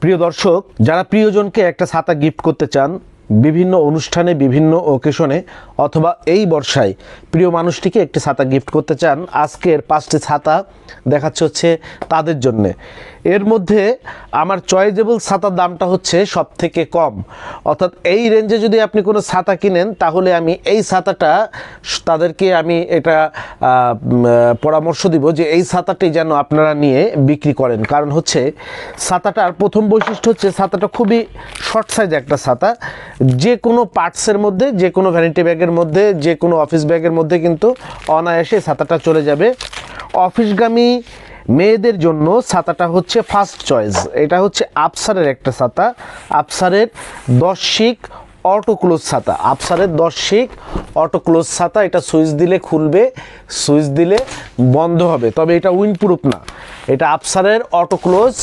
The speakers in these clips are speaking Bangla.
প্রিয় দর্শক, যারা প্রিয়জনকে একটা ছাতা গিফট করতে চান, বিভিন্ন অনুষ্ঠানে, বিভিন্ন ওকেশনে অথবা এই বর্ষায় প্রিয় মানুষটিকে একটি ছাতা গিফট করতে চান, আজকের পাঁচটি ছাতা দেখাচ্ছে হচ্ছে তাদের জন্যে। এর মধ্যে আমার চয়েজেবল ছাতার দামটা হচ্ছে সব থেকে কম। অর্থাৎ এই রেঞ্জে যদি আপনি কোনো ছাতা কিনেন, তাহলে আমি এই ছাতাটা তাদেরকে আমি এটা পরামর্শ দিব যে এই ছাতাটি যেন আপনারা নিয়ে বিক্রি করেন। কারণ হচ্ছে ছাতাটার প্রথম বৈশিষ্ট্য হচ্ছে ছাতাটা খুবই শর্ট সাইজ একটা ছাতা। যে কোনো পার্টসের মধ্যে, যে কোনো ভ্যানিটি ব্যাগের মধ্যে, যে কোনো অফিস ব্যাগের মধ্যে কিন্তু অনায়াসে ছাতাটা চলে যাবে। অফিসগামী মেয়েদের জন্য ছাতাটা হচ্ছে ফার্স্ট চয়েস এটা হচ্ছে আফসারের একটা ছাতা। আফসারের দশ শিক অটো ক্লোজ ছাতা। আফসারের দশ শিক অটো ক্লোজ ছাতা, এটা সুইচ দিলে খুলবে, সুইচ দিলে বন্ধ হবে। তবে এটা উইন্ডপ্রুফ না। এটা আফসারের অটো ক্লোজ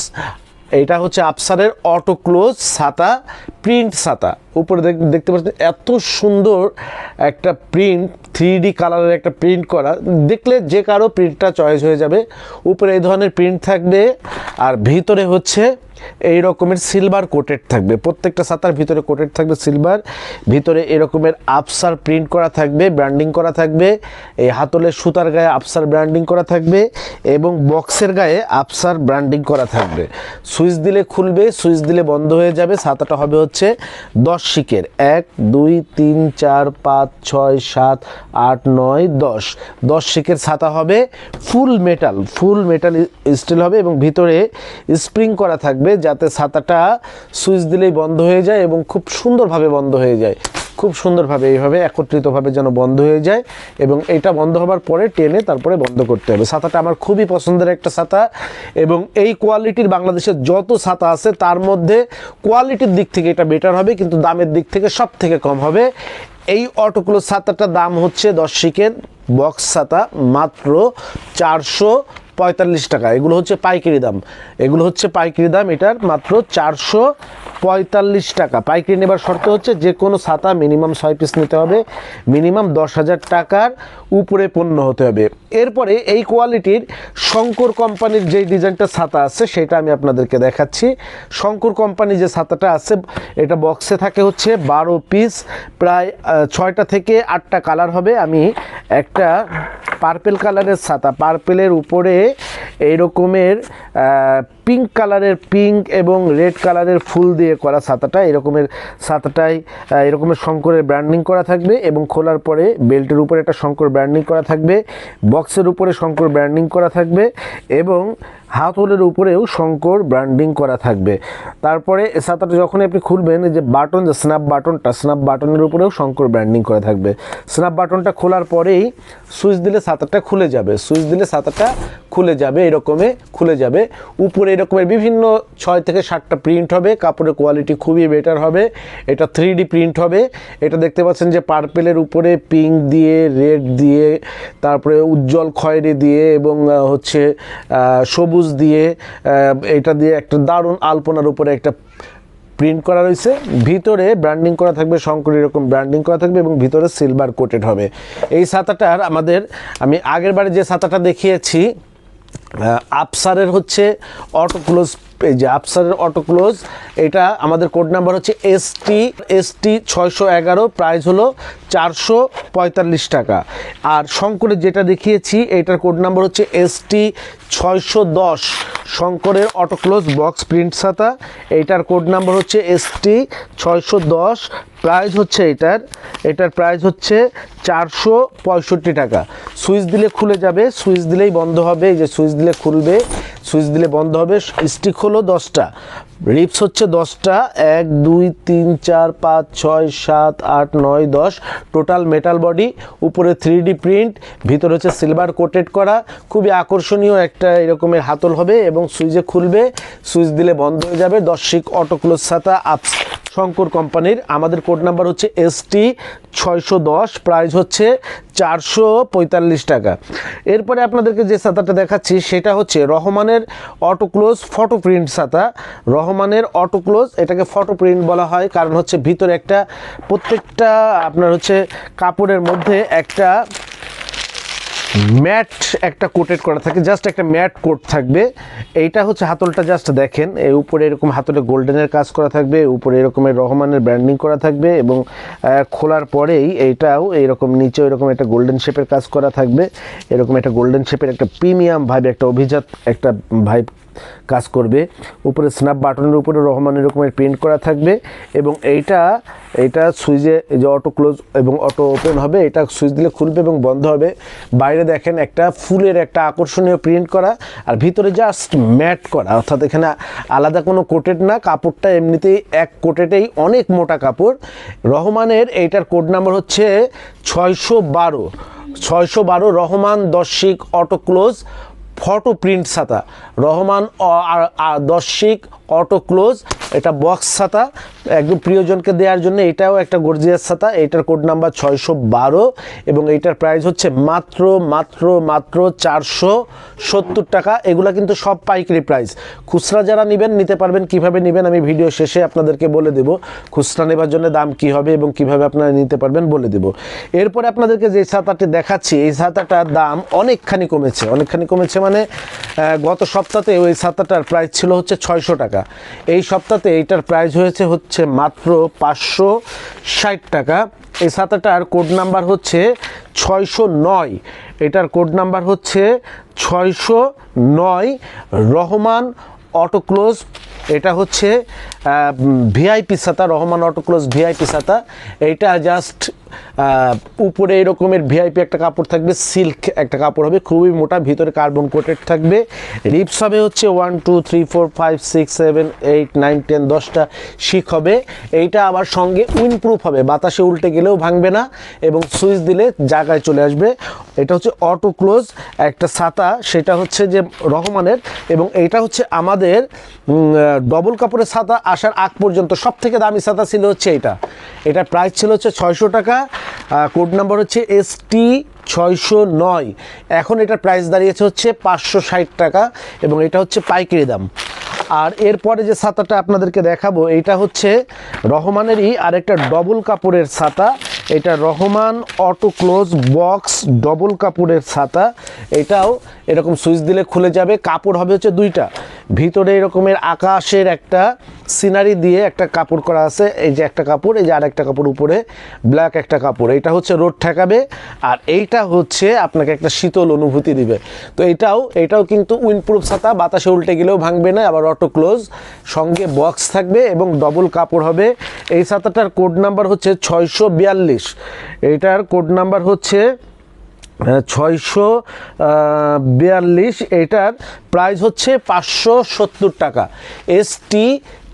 এটা হচ্ছে আফসারের অটো ক্লোজ ছাতা প্রিন্ট ছাতা। উপরে দেখ- দেখতে পাচ্ছেন এত সুন্দর একটা প্রিন্ট থ্রি ডি কালারের একটা প্রিন্ট করা। দেখলে যে কারও প্রিন্টটা চয়েস হয়ে যাবে। উপরে এই ধরনের প্রিন্ট থাকবে আর ভিতরে হচ্ছে এই রকমের সিলভার কোটেড থাকবে। প্রত্যেকটা ছাতার ভিতরে কোটেড থাকবে সিলভার ভিতরে এরকমের আফসার প্রিন্ট করা থাকবে ব্র্যান্ডিং করা থাকবে, এই হাতলের সুতার গায়ে আফসার ব্র্যান্ডিং করা থাকবে এবং বক্সের গায়ে আফসার ব্র্যান্ডিং করা থাকবে। সুইচ দিলে খুলবে, সুইচ দিলে বন্ধ হয়ে যাবে। ছাতাটা হবে হচ্ছে দশ শিকের এক, দুই, তিন, চার, পাঁচ, ছয়, সাত, আট, নয়, দশ। দশ শিকের ছাতা হবে full metal. Full metal steel হবে এবং ভিতরে স্প্রিং করা থাকবে যাতে ছাতাটা সুইচ দিলেই বন্ধ হয়ে যায় এবং খুব সুন্দরভাবে বন্ধ হয়ে যায়। খুব সুন্দরভাবে এইভাবে একত্রিতভাবে যেন বন্ধ হয়ে যায় এবং এটা বন্ধ হবার পরে টেনে তারপরে বন্ধ করতে হবে। ছাতাটা আমার খুবই পছন্দের একটা ছাতা এবং এই কোয়ালিটির বাংলাদেশের যত ছাতা আছে তার মধ্যে কোয়ালিটির দিক থেকে এটা বেটার হবে, কিন্তু দামের দিক থেকে সব থেকে কম হবে। এই অটোক্লোজ ছাতাটার দাম হচ্ছে দশ শিকের বক্স ছাতা মাত্র চারশো পঁয়তাল্লিশ টাকা। এগুলো হচ্ছে পাইকারি দাম। এগুলো হচ্ছে পাইকারি দাম, এটার মাত্র চারশো পঁয়তাল্লিশ টাকা। পাইকারি নেবার শর্ত হচ্ছে যে কোনো ছাতা মিনিমাম ছয় পিস নিতে হবে, মিনিমাম দশ হাজার টাকার উপরে পণ্য হতে হবে। এরপরে এই কোয়ালিটির শঙ্কর কোম্পানির যেই ডিজাইনটা ছাতা আছে, সেটা আমি আপনাদেরকে দেখাচ্ছি। শঙ্কর কোম্পানি যে ছাতাটা আছে, এটা বক্সে থাকে হচ্ছে বারো পিস, প্রায় ছয়টা থেকে আটটা কালার হবে। আমি একটা পার্পেল কালারের ছাতা, পার্পেলের উপরে এই রকমের পিঙ্ক কালারের পিঙ্ক এবং রেড কালারের ফুল দিয়ে করা ছাতাটা, এরকমের ছাতাটাই এরকমের শঙ্করের ব্র্যান্ডিং করা থাকবে এবং খোলার পরে বেল্টের উপরে একটা শঙ্কর ব্র্যান্ডিং করা থাকবে, বক্সের উপরে শঙ্কর ব্র্যান্ডিং করা থাকবে এবং হাতলের উপরেও শঙ্কর ব্র্যান্ডিং করা থাকবে। তারপরে ছাতাটা যখন আপনি খুলবেন যে বাটন যে স্ন্যাপ বাটনটা স্ন্যাপ বাটনের উপরেও শঙ্কর ব্র্যান্ডিং করা থাকবে। স্ন্যাপ বাটনটা খোলার পরেই সুইচ দিলে ছাতাটা খুলে যাবে, সুইচ দিলে ছাতাটা খুলে যাবে, এরকমে খুলে যাবে। উপরে এরকমের বিভিন্ন ছয় থেকে সাতটা প্রিন্ট হবে, কাপড়ের কোয়ালিটি খুবই বেটার হবে। এটা থ্রি প্রিন্ট হবে। এটা দেখতে পাচ্ছেন যে পার্পেলের উপরে পিঙ্ক দিয়ে রেড দিয়ে, তারপরে উজ্জ্বল খয়েরি দিয়ে এবং হচ্ছে সবুজ দিয়ে এটা দিয়ে একটা দারুণ আলপনার উপরে একটা প্রিন্ট করা রয়েছে। ভিতরে ব্র্যান্ডিং করা থাকবে শঙ্কর এরকম ব্র্যান্ডিং করা থাকবে এবং ভিতরে সিলভার কোটেড হবে। এই ছাতাটার আমাদের, আমি আগের বারে যে ছাতাটা দেখিয়েছি আহ, আফসারের হচ্ছে অটো ক্লোজ এই যে আফসারের অটো ক্লোজ এটা আমাদের কোড নাম্বার হচ্ছে এস টি এস টি ছয়শো এগারো প্রাইস হলো চারশো পঁয়তাল্লিশ টাকা। আর শঙ্করের যেটা দেখিয়েছি এটার কোড নাম্বার হচ্ছে এস টি ছয়শো দশ শঙ্করের অটো ক্লোজ বক্স প্রিন্ট ছাতা। এইটার কোড নাম্বার হচ্ছে এস টি ছয়শো দশ প্রাইস হচ্ছে এটার এটার প্রাইস হচ্ছে চারশো পঁয়ষট্টি টাকা। সুইচ দিলে খুলে যাবে, সুইচ দিলেই বন্ধ হবে, এই যে সুইচ দিলে খুলবে, সুইচ দিলে বন্ধ হবে, স্টিক হলো দশটা। রিপস হচ্ছে দশটা, এক, দুই, তিন, চার, পাঁচ, ছয়, সাত, আট, নয়, দশ, টোটাল মেটাল বডি, উপরে থ্রি ডি প্রিন্ট, ভিতরে হচ্ছে সিলভার কোটেড করা, খুবই আকর্ষণীয় একটা এরকমের হাতল হবে এবং সুইচে খুলবে, সুইচ দিলে বন্ধ হয়ে যাবে, দশ শিক অটোক্লোজ ছাতা, আপস শঙ্কর কোম্পানির। আমাদের কোড নাম্বার হচ্ছে এসটি ছয়শো দশ প্রাইস হচ্ছে চারশো পঁয়তাল্লিশ টাকা। এরপরে আপনাদেরকে যে ছাতাটা দেখাচ্ছি, সেটা হচ্ছে রহমানের অটোক্লোজ ফটো প্রিন্ট ছাতা রহমানের অটোক্লোজ এটাকে ফটো প্রিন্ট বলা হয়, কারণ হচ্ছে ভিতরে একটা প্রত্যেকটা আপনার হচ্ছে কাপড়ের মধ্যে একটা ম্যাট একটা কোটেড করা থাকে, জাস্ট একটা ম্যাট কোট থাকবে। এইটা হচ্ছে হাতলটা, জাস্ট দেখেন এই উপরে এরকম হাতলে গোল্ডেনের কাজ করা থাকবে, উপরে এরকমের রহমানের ব্র্যান্ডিং করা থাকবে এবং খোলার পরেই এইটাও এরকম নিচে এরকম একটা গোল্ডেন শেপের কাজ করা থাকবে। এরকম একটা গোল্ডেন শেপের একটা প্রিমিয়াম ভাইব, একটা অভিজাত একটা ভাইব কাজ করবে। উপরে স্ন্যাপ বাটনের উপরে রহমানের রকমের প্রিন্ট করা থাকবে এবং এইটা এইটা সুইচে যে অটো ক্লোজ এবং অটো ওপেন হবে, এটা সুইচ দিলে খুলবে এবং বন্ধ হবে। বাইরে দেখেন একটা ফুলের একটা আকর্ষণীয় প্রিন্ট করা আর ভিতরে জাস্ট ম্যাট করা। অর্থাৎ এখানে আলাদা কোনো কোটেড না, কাপড়টা এমনিতেই এক কোটেটেই অনেক মোটা কাপড়। রহমানের এইটার কোড নাম্বার হচ্ছে ছয়শো বারো। ছয়শো বারো রহমান দশিক অটো ক্লোজ ফটো প্রিন্ট ছাতা। রহমান দর্শিক অটো ক্লোজ, এটা বক্স ছাতা। একদম প্রিয়জনকে দেওয়ার জন্য এটাও একটা গর্জিয়াস ছাতা। এইটার কোড নাম্বার ছয়শো বারো এবং এইটার প্রাইস হচ্ছে মাত্র মাত্র মাত্র চারশো সত্তর টাকা। এগুলা কিন্তু সব পাইকারি প্রাইস। খুচরা যারা নেবেন, নিতে পারবেন, কীভাবে নেবেন আমি ভিডিও শেষে আপনাদেরকে বলে দেব। খুচরা নেবার জন্য দাম কি হবে এবং কীভাবে আপনারা নিতে পারবেন বলে দেব। এরপরে আপনাদেরকে যে ছাতাটি দেখাচ্ছি, এই ছাতাটার দাম অনেকখানি কমেছে। অনেকখানি কমেছে মানে গত সপ্তাহে ওই ছাতাটার প্রাইস ছিল হচ্ছে ছয়শো টাকা। এই সপ্তাহে এইটার প্রাইস হয়েছে হচ্ছে মাত্র পাঁচশো ষাট টাকা। এই ছাতাটার কোড নাম্বার হচ্ছে ছয়শো নয়। এটার কোড নাম্বার হচ্ছে ছয়শো নয় রহমান অটোক্লোজ এটা হচ্ছে ভিআইপি ছাতা রহমান অটো ক্লোজ ভিআইপি ছাতা এইটা জাস্ট উপরে এরকমের ভিআইপি একটা কাপড় থাকবে সিল্ক একটা কাপড় হবে, খুবই মোটা, ভিতরে কার্বন কোটেড থাকবে। রিপস হবে হচ্ছে one two three four five six seven eight nine ten দশটা শিখ হবে। এইটা আবার সঙ্গে উইনপ্রুফ হবে, বাতাসে উল্টে গেলেও ভাঙবে না এবং সুইচ দিলে জায়গায় চলে আসবে। এটা হচ্ছে অটো ক্লোজ একটা ছাতা, সেটা হচ্ছে যে রহমানের এবং এইটা হচ্ছে আমাদের ডবল কাপড়ের ছাতা আসার আগ পর্যন্ত সব থেকে দামি ছাতা ছিল হচ্ছে এটা এটা প্রাইস ছিল হচ্ছে ছয়শো টাকা কোড নাম্বার হচ্ছে এস টি ছয়শো নয়। এখন এটার প্রাইস দাঁড়িয়েছে হচ্ছে পাঁচশো ষাট টাকা এবং এটা হচ্ছে পাইকারি দাম। আর এরপরে যে ছাতাটা আপনাদেরকে দেখাবো এইটা হচ্ছে রহমানেরই আরেকটা ডবল কাপড়ের ছাতা। এটা Rahman auto close box double কাপড়ের ছাতা। এটাও এরকম সুইচ দিলে খুলে যাবে। কাপড় হবে হচ্ছে দুইটা। ভিতরে এরকমের আকাশের একটা সিনারি দিয়ে একটা কাপড় করা আছে। এই যে একটা কাপড়, এই যে আরেকটা কাপড় উপরে, ব্ল্যাক একটা কাপড়। এইটা হচ্ছে রোদ ঠেকাবে আর এইটা হচ্ছে আপনাকে একটা শীতল অনুভূতি দিবে। তো এটাও এটাও কিন্তু উইন্ডপ্রুফ ছাতা, বাতাসে উল্টে গেলেও ভাঙবে না, আবার অটো ক্লোজ, সঙ্গে বক্স থাকবে এবং ডবল কাপড় হবে। এই ছাতাটার কোড নাম্বার হচ্ছে ছয়শো বিয়াল্লিশ। এইটার কোড নাম্বার হচ্ছে ছয়শো বিয়াল্লিশ, এটার প্রাইস হচ্ছে পাঁচশো সত্তর টাকা। এস টি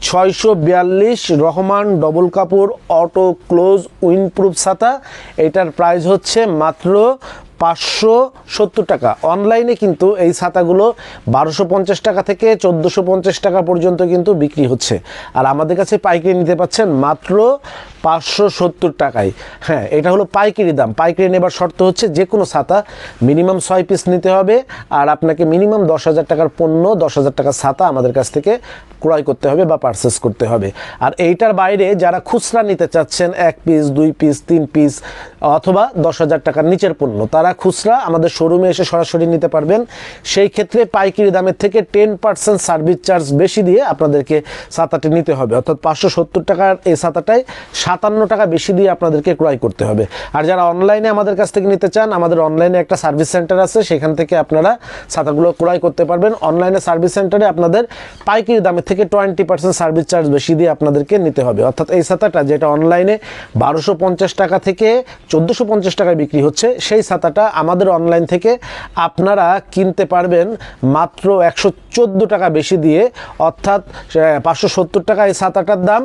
ছয়শো বিয়াল্লিশ, রহমান, ডবল কাপড়, অটো ক্লোজ উইনপ্রুফ ছাতা, এটার প্রাইস হচ্ছে মাত্র পাঁচশো সত্তর টাকা। অনলাইনে কিন্তু এই ছাতাগুলো বারোশো পঞ্চাশ টাকা থেকে চোদ্দোশো পঞ্চাশ টাকা পর্যন্ত কিন্তু বিক্রি হচ্ছে। আর আমাদের কাছে পাইকারি নিতে পাচ্ছেন মাত্র পাঁচশো সত্তর টাকায়। হ্যাঁ এটা হলো পাইকারি দাম। পাইকারি নেবার শর্ত হচ্ছে যে কোনো ছাতা, মিনিমাম ছয় পিস নিতে হবে আর আপনাকে মিনিমাম দশ হাজার টাকার পণ্য, দশ হাজার টাকার ছাতা আমাদের কাছ থেকে ক্রয় করতে হবে বা পারচেস করতে হবে। আর এইটার বাইরে যারা খুচরা নিতে চাচ্ছেন, এক পিস, দুই পিস, তিন পিস অথবা দশ হাজার টাকার নিচের পণ্য, তারা খুচরা আমাদের শোরুমে এসে সরাসরি নিতে পারবেন। সেই ক্ষেত্রে পাইকারি দামের থেকে টেন পার্সেন্ট সার্ভিস চার্জ বেশি দিয়ে আপনাদেরকে ছাতাটি নিতে হবে। অর্থাৎ পাঁচশো সত্তর টাকার এই ছাতাটায় সাতান্ন টাকা বেশি দিয়ে আপনাদেরকে ক্রয় করতে হবে। আর যারা অনলাইনে আমাদের কাছ থেকে নিতে চান, আমাদের অনলাইনে একটা সার্ভিস সেন্টার আছে, সেখান থেকে আপনারা ছাতাগুলো ক্রয় করতে পারবেন। অনলাইনে সার্ভিস সেন্টারে আপনাদের পাইকারি দামের থেকে টোয়েন্টি পার্সেন্ট সার্ভিস চার্জ বেশি দিয়ে আপনাদেরকে নিতে হবে। অর্থাৎ এই ছাতাটা যেটা অনলাইনে বারোশো টাকা থেকে চোদ্দোশো টাকায় বিক্রি হচ্ছে, সেই ছাতাটা আমাদের অনলাইন থেকে আপনারা কিনতে পারবেন মাত্র একশো চোদ্দ টাকা বেশি দিয়ে, অর্থাৎ পাঁচশো সত্তর টাকা এই ছাতাটার দাম।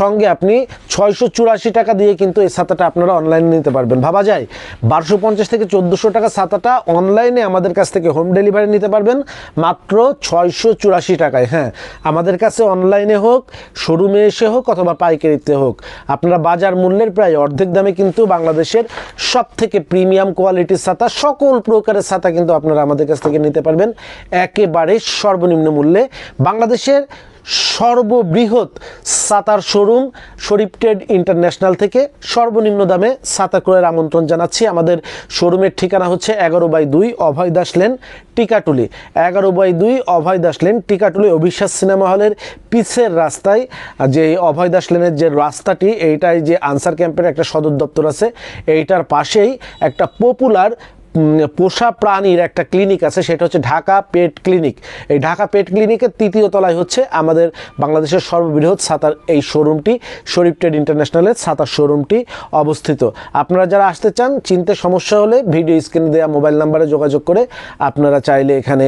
সঙ্গে আপনি ছয়শো চুরাশি টাকা দিয়ে কিন্তু এই ছাতাটা আপনারা অনলাইনে নিতে পারবেন। ভাবা যায়, বারোশো পঞ্চাশ থেকে চোদ্দোশো টাকা ছাতাটা অনলাইনে আমাদের কাছ থেকে হোম ডেলিভারি নিতে পারবেন, মাত্র ছয়শো চুরাশি টাকায়। হ্যাঁ আমাদের কাছে অনলাইনে হোক শোরুমে এসে হোক, অথবা পাইকারিতে হোক, আপনারা বাজার মূল্যের প্রায় অর্ধেক দামে কিন্তু বাংলাদেশের সব থেকে প্রিমিয়াম কোয়ালিটির ছাতা, সকল প্রকারের ছাতা কিন্তু আপনারা আমাদের কাছ থেকে নিতে পারবেন। একেবারে সর্বনিম্ন মূল্যে। বাংলাদেশের সর্ববৃহৎ সাতার শোরুম, শরীফ ট্রেড ইন্টারন্যাশনাল থেকে সর্বনিম্ন দামে সাতা ক্রয়ের আমন্ত্রণ জানাচ্ছি। আমাদের শোরুমের ঠিকানা হচ্ছে এগারো বাই দুই অভয় দাস লেন, টিকাটুলি। এগারো বাই দুই অভয় দাস লেন, টিকাটুলি অভিশ্বাস সিনেমা হলের পিছের রাস্তায়। যে অভয় দাস লেনের যে রাস্তাটি, এইটাই যে আনসার ক্যাম্পের একটা সদর দপ্তর আছে, এইটার পাশেই একটা পপুলার পোষা প্রাণীর একটা ক্লিনিক আছে, সেটা হচ্ছে ঢাকা পেট ক্লিনিক এই ঢাকা পেট ক্লিনিকের তৃতীয় তলায় হচ্ছে আমাদের বাংলাদেশের সর্ববৃহৎ সাঁতার এই শোরুমটি শরীফ ট্রেড ইন্টারন্যাশনালের সাঁতার শোরুমটি অবস্থিত। আপনারা যারা আসতে চান, চিনতে সমস্যা হলে ভিডিও স্ক্রিনে দেওয়া মোবাইল নাম্বারে যোগাযোগ করে আপনারা চাইলে এখানে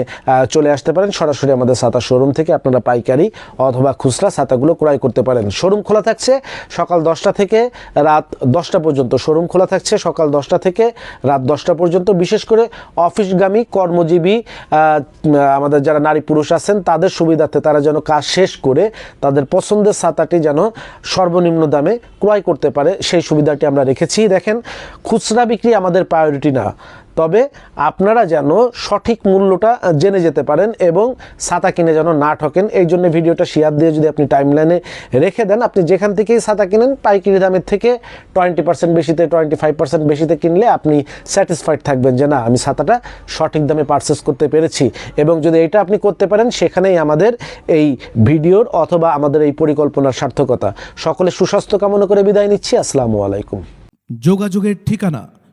চলে আসতে পারেন। সরাসরি আমাদের সাঁতার শোরুম থেকে আপনারা পাইকারি অথবা খুচরা ছাতাগুলো ক্রয় করতে পারেন। শোরুম খোলা থাকছে সকাল দশটা থেকে রাত দশটা পর্যন্ত। শোরুম খোলা থাকছে সকাল দশটা থেকে রাত দশটা পর্যন্ত। বিশেষ করে অফিসগামী, কর্মজীবী আমাদের যারা নারী পুরুষ আছেন, তাদের সুবিধার্থে তারা যেন কাজ শেষ করে তাদের পছন্দের ছাতাটি যেন সর্বনিম্ন দামে ক্রয় করতে পারে, সেই সুবিধাটি আমরা রেখেছি। দেখেন, খুচরা বিক্রি আমাদের প্রায়োরিটি না। তবে আপনারা যেন সঠিক মূল্যটা জেনে যেতে পারেন এবং ছাতা কিনে যেন না ঠকেন। এই জন্য ভিডিওটা শেয়ার দিয়ে যদি আপনি টাইমলাইনে রেখে দেন, আপনি যেখান থেকেই ছাতা কিনেন, পাইকারি দামের থেকে টোয়েন্টি পার্সেন্ট বেশিতে টোয়েন্টি ফাইভ পার্সেন্ট বেশিতে কিনলে আপনি স্যাটিসফাইড থাকবেন যে না, আমি ছাতাটা সঠিক দামে পারচেস করতে পেরেছি। এবং যদি এটা আপনি করতে পারেন, সেখানেই আমাদের এই ভিডিওর অথবা আমাদের এই পরিকল্পনার সার্থকতা। সকলে সুস্বাস্থ্য কামনা করে বিদায় নিচ্ছি। আসসালামু আলাইকুম। যোগাযোগের ঠিকানা